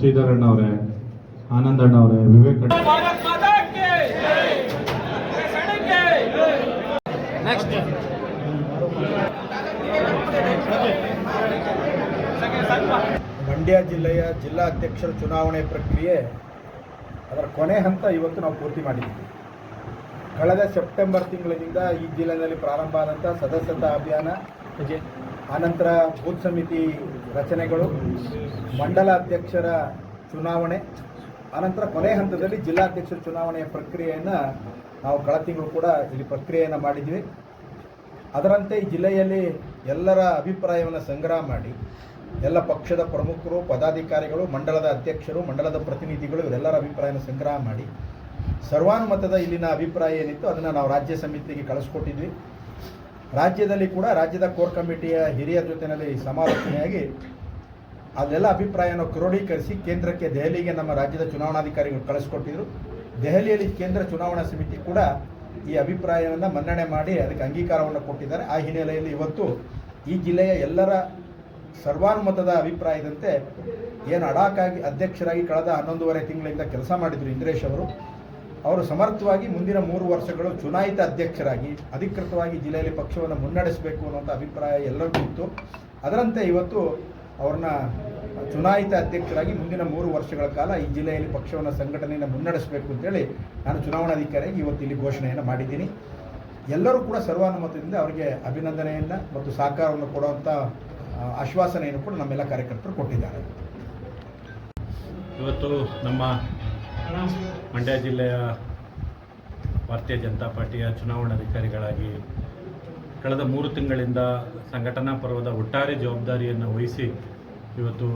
ಶ್ರೀಧರಣ್ಣ ಅವರೇ ಆನಂದ್ ಅಣ್ಣ ಅವರೇ. ವಿವೇಕ್ ಮಂಡ್ಯ ಜಿಲ್ಲೆಯ ಜಿಲ್ಲಾ ಅಧ್ಯಕ್ಷರ ಚುನಾವಣೆ ಪ್ರಕ್ರಿಯೆ ಅದರ ಕೊನೆ ಹಂತ ಇವತ್ತು ನಾವು ಪೂರ್ತಿ ಮಾಡಿದ್ದೀವಿ. ಕಳೆದ ಸೆಪ್ಟೆಂಬರ್ ತಿಂಗಳಿನಿಂದ ಈ ಜಿಲ್ಲೆಯಲ್ಲಿ ಪ್ರಾರಂಭ ಆದಂಥ ಸದಸ್ಯತಾ ಅಭಿಯಾನ ಆನಂತರ ಬೂತ್ ಸಮಿತಿ ರಚನೆಗಳು, ಮಂಡಲ ಅಧ್ಯಕ್ಷರ ಚುನಾವಣೆ, ಆನಂತರ ಕೊನೆ ಹಂತದಲ್ಲಿ ಜಿಲ್ಲಾಧ್ಯಕ್ಷರ ಚುನಾವಣೆಯ ಪ್ರಕ್ರಿಯೆಯನ್ನು ನಾವು ಕಳೆದ ತಿಂಗಳು ಕೂಡ ಇಲ್ಲಿ ಪ್ರಕ್ರಿಯೆಯನ್ನು ಮಾಡಿದ್ವಿ. ಅದರಂತೆ ಈ ಜಿಲ್ಲೆಯಲ್ಲಿ ಎಲ್ಲರ ಅಭಿಪ್ರಾಯವನ್ನು ಸಂಗ್ರಹ ಮಾಡಿ, ಎಲ್ಲ ಪಕ್ಷದ ಪ್ರಮುಖರು, ಪದಾಧಿಕಾರಿಗಳು, ಮಂಡಲದ ಅಧ್ಯಕ್ಷರು, ಮಂಡಲದ ಪ್ರತಿನಿಧಿಗಳು ಇವರೆಲ್ಲರ ಅಭಿಪ್ರಾಯನ ಸಂಗ್ರಹ ಮಾಡಿ, ಸರ್ವಾನುಮತದ ಇಲ್ಲಿನ ಅಭಿಪ್ರಾಯ ಏನಿತ್ತು ಅದನ್ನು ನಾವು ರಾಜ್ಯ ಸಮಿತಿಗೆ ಕಳಿಸ್ಕೊಟ್ಟಿದ್ವಿ. ರಾಜ್ಯದಲ್ಲಿ ಕೂಡ ರಾಜ್ಯದ ಕೋರ್ ಕಮಿಟಿಯ ಹಿರಿಯ ಜೊತೆಯಲ್ಲಿ ಸಮಾಲೋಚನೆಯಾಗಿ ಅದೆಲ್ಲ ಅಭಿಪ್ರಾಯನ ಕ್ರೋಢೀಕರಿಸಿ ಕೇಂದ್ರಕ್ಕೆ ದೆಹಲಿಗೆ ನಮ್ಮ ರಾಜ್ಯದ ಚುನಾವಣಾಧಿಕಾರಿಗಳು ಕಳಿಸ್ಕೊಟ್ಟಿದ್ರು. ದೆಹಲಿಯಲ್ಲಿ ಕೇಂದ್ರ ಚುನಾವಣಾ ಸಮಿತಿ ಕೂಡ ಈ ಅಭಿಪ್ರಾಯವನ್ನು ಮನ್ನಣೆ ಮಾಡಿ ಅದಕ್ಕೆ ಅಂಗೀಕಾರವನ್ನು ಕೊಟ್ಟಿದ್ದಾರೆ. ಆ ಹಿನ್ನೆಲೆಯಲ್ಲಿ ಇವತ್ತು ಈ ಜಿಲ್ಲೆಯ ಎಲ್ಲರ ಸರ್ವಾನುಮತದ ಅಭಿಪ್ರಾಯದಂತೆ ಏನು ಅಡಾಕಾಗಿ ಅಧ್ಯಕ್ಷರಾಗಿ ಕಳೆದ ಹನ್ನೊಂದೂವರೆ ತಿಂಗಳಿಂದ ಕೆಲಸ ಮಾಡಿದರು ಇಂದ್ರೇಶ್ ಅವರು. ಅವರು ಸಮರ್ಥವಾಗಿ ಮುಂದಿನ ಮೂರು ವರ್ಷಗಳು ಚುನಾಯಿತ ಅಧ್ಯಕ್ಷರಾಗಿ, ಅಧಿಕೃತವಾಗಿ ಜಿಲ್ಲೆಯಲ್ಲಿ ಪಕ್ಷವನ್ನು ಮುನ್ನಡೆಸಬೇಕು ಅನ್ನೋಂಥ ಅಭಿಪ್ರಾಯ ಎಲ್ಲರಿಗೂ ಇತ್ತು. ಅದರಂತೆ ಇವತ್ತು ಅವ್ರನ್ನ ಚುನಾಯಿತ ಅಧ್ಯಕ್ಷರಾಗಿ ಮುಂದಿನ ಮೂರು ವರ್ಷಗಳ ಕಾಲ ಈ ಜಿಲ್ಲೆಯಲ್ಲಿ ಪಕ್ಷವನ್ನು ಸಂಘಟನೆಯನ್ನು ಮುನ್ನಡೆಸಬೇಕು ಅಂತೇಳಿ ನಾನು ಚುನಾವಣಾಧಿಕಾರಿಯಾಗಿ ಇವತ್ತು ಇಲ್ಲಿ ಘೋಷಣೆಯನ್ನು ಮಾಡಿದ್ದೀನಿ. ಎಲ್ಲರೂ ಕೂಡ ಸರ್ವಾನುಮತದಿಂದ ಅವರಿಗೆ ಅಭಿನಂದನೆಯನ್ನು ಮತ್ತು ಸಹಕಾರವನ್ನು ಕೊಡುವಂಥ ಆಶ್ವಾಸನೆಯನ್ನು ಕೂಡ ನಮ್ಮೆಲ್ಲ ಕಾರ್ಯಕರ್ತರು ಕೊಟ್ಟಿದ್ದಾರೆ. ಇವತ್ತು ನಮ್ಮ ಮಂಡ್ಯ ಜಿಲ್ಲೆಯ ಭಾರತೀಯ ಜನತಾ ಪಾರ್ಟಿಯ ಚುನಾವಣಾಧಿಕಾರಿಗಳಾಗಿ ಕಳೆದ ಮೂರು ತಿಂಗಳಿಂದ ಸಂಘಟನಾ ಪರ್ವದ ಒಟ್ಟಾರೆ ಜವಾಬ್ದಾರಿಯನ್ನು ವಹಿಸಿ ಇವತ್ತು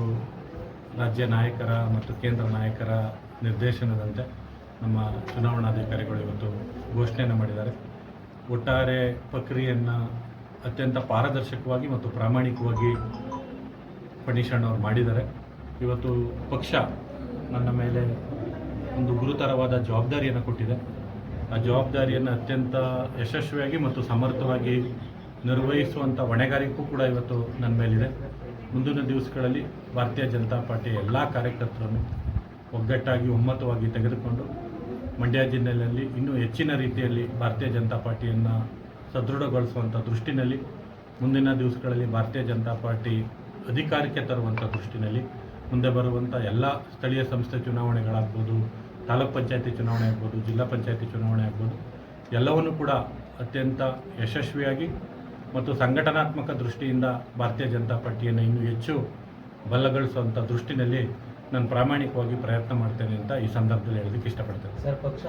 ರಾಜ್ಯ ನಾಯಕರ ಮತ್ತು ಕೇಂದ್ರ ನಾಯಕರ ನಿರ್ದೇಶನದಂತೆ ನಮ್ಮ ಚುನಾವಣಾಧಿಕಾರಿಗಳು ಇವತ್ತು ಘೋಷಣೆಯನ್ನು ಮಾಡಿದ್ದಾರೆ. ಒಟ್ಟಾರೆ ಪ್ರಕ್ರಿಯೆಯನ್ನು ಅತ್ಯಂತ ಪಾರದರ್ಶಕವಾಗಿ ಮತ್ತು ಪ್ರಾಮಾಣಿಕವಾಗಿ ಪಣೀಶಣ್ಣ ಅವರು ಮಾಡಿದ್ದಾರೆ. ಇವತ್ತು ಪಕ್ಷ ನನ್ನ ಮೇಲೆ ಒಂದು ಗುರುತರವಾದ ಜವಾಬ್ದಾರಿಯನ್ನು ಕೊಟ್ಟಿದೆ. ಆ ಜವಾಬ್ದಾರಿಯನ್ನು ಅತ್ಯಂತ ಯಶಸ್ವಿಯಾಗಿ ಮತ್ತು ಸಮರ್ಥವಾಗಿ ನಿರ್ವಹಿಸುವಂಥ ಹೊಣೆಗಾರಿಕೆಗೂ ಕೂಡ ಇವತ್ತು ನನ್ನ ಮೇಲಿದೆ. ಮುಂದಿನ ದಿವಸಗಳಲ್ಲಿ ಭಾರತೀಯ ಜನತಾ ಪಾರ್ಟಿಯ ಎಲ್ಲ ಕಾರ್ಯಕರ್ತರನ್ನು ಒಗ್ಗಟ್ಟಾಗಿ, ಒಮ್ಮತವಾಗಿ ತೆಗೆದುಕೊಂಡು ಮಂಡ್ಯ ಜಿಲ್ಲೆಯಲ್ಲಿ ಇನ್ನೂ ಹೆಚ್ಚಿನ ರೀತಿಯಲ್ಲಿ ಭಾರತೀಯ ಜನತಾ ಪಾರ್ಟಿಯನ್ನು ಸದೃಢಗೊಳಿಸುವಂಥ ದೃಷ್ಟಿನಲ್ಲಿ, ಮುಂದಿನ ದಿವಸಗಳಲ್ಲಿ ಭಾರತೀಯ ಜನತಾ ಪಾರ್ಟಿ ಅಧಿಕಾರಕ್ಕೆ ತರುವಂಥ ದೃಷ್ಟಿನಲ್ಲಿ ಮುಂದೆ ಬರುವಂಥ ಎಲ್ಲ ಸ್ಥಳೀಯ ಸಂಸ್ಥೆ ಚುನಾವಣೆಗಳಾಗ್ಬೋದು ತಾಲೂಕ್ ಪಂಚಾಯತಿ ಚುನಾವಣೆ ಆಗ್ಬೋದು ಜಿಲ್ಲಾ ಪಂಚಾಯತಿ ಚುನಾವಣೆ ಆಗ್ಬೋದು ಎಲ್ಲವನ್ನು ಕೂಡ ಅತ್ಯಂತ ಯಶಸ್ವಿಯಾಗಿ ಮತ್ತು ಸಂಘಟನಾತ್ಮಕ ದೃಷ್ಟಿಯಿಂದ ಭಾರತೀಯ ಜನತಾ ಪಾರ್ಟಿಯನ್ನು ಇನ್ನೂ ಹೆಚ್ಚು ಬಲಗೊಳಿಸುವಂಥ ದೃಷ್ಟಿನಲ್ಲಿ ನಾನು ಪ್ರಾಮಾಣಿಕವಾಗಿ ಪ್ರಯತ್ನ ಮಾಡ್ತೇನೆ ಅಂತ ಈ ಸಂದರ್ಭದಲ್ಲಿ ಹೇಳೋದಕ್ಕೆ ಇಷ್ಟಪಡ್ತೇನೆ. ಸರ್ ಪಕ್ಷ?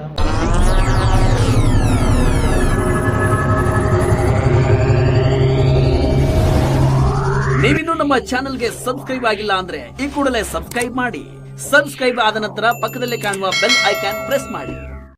ನೀವಿನ್ನೂ ನಮ್ಮ ಚಾನೆಲ್ಗೆ ಸಬ್ಸ್ಕ್ರೈಬ್ ಆಗಿಲ್ಲ ಅಂದ್ರೆ ಈ ಕೂಡಲೇ ಸಬ್ಸ್ಕ್ರೈಬ್ ಮಾಡಿ. ಸಬ್ಸ್ಕ್ರೈಬ್ ಆದ ನಂತರ ಪಕ್ಕದಲ್ಲಿ ಕಾಣುವ ಬೆಲ್ ಐಕಾನ್ ಪ್ರೆಸ್ ಮಾಡಿ.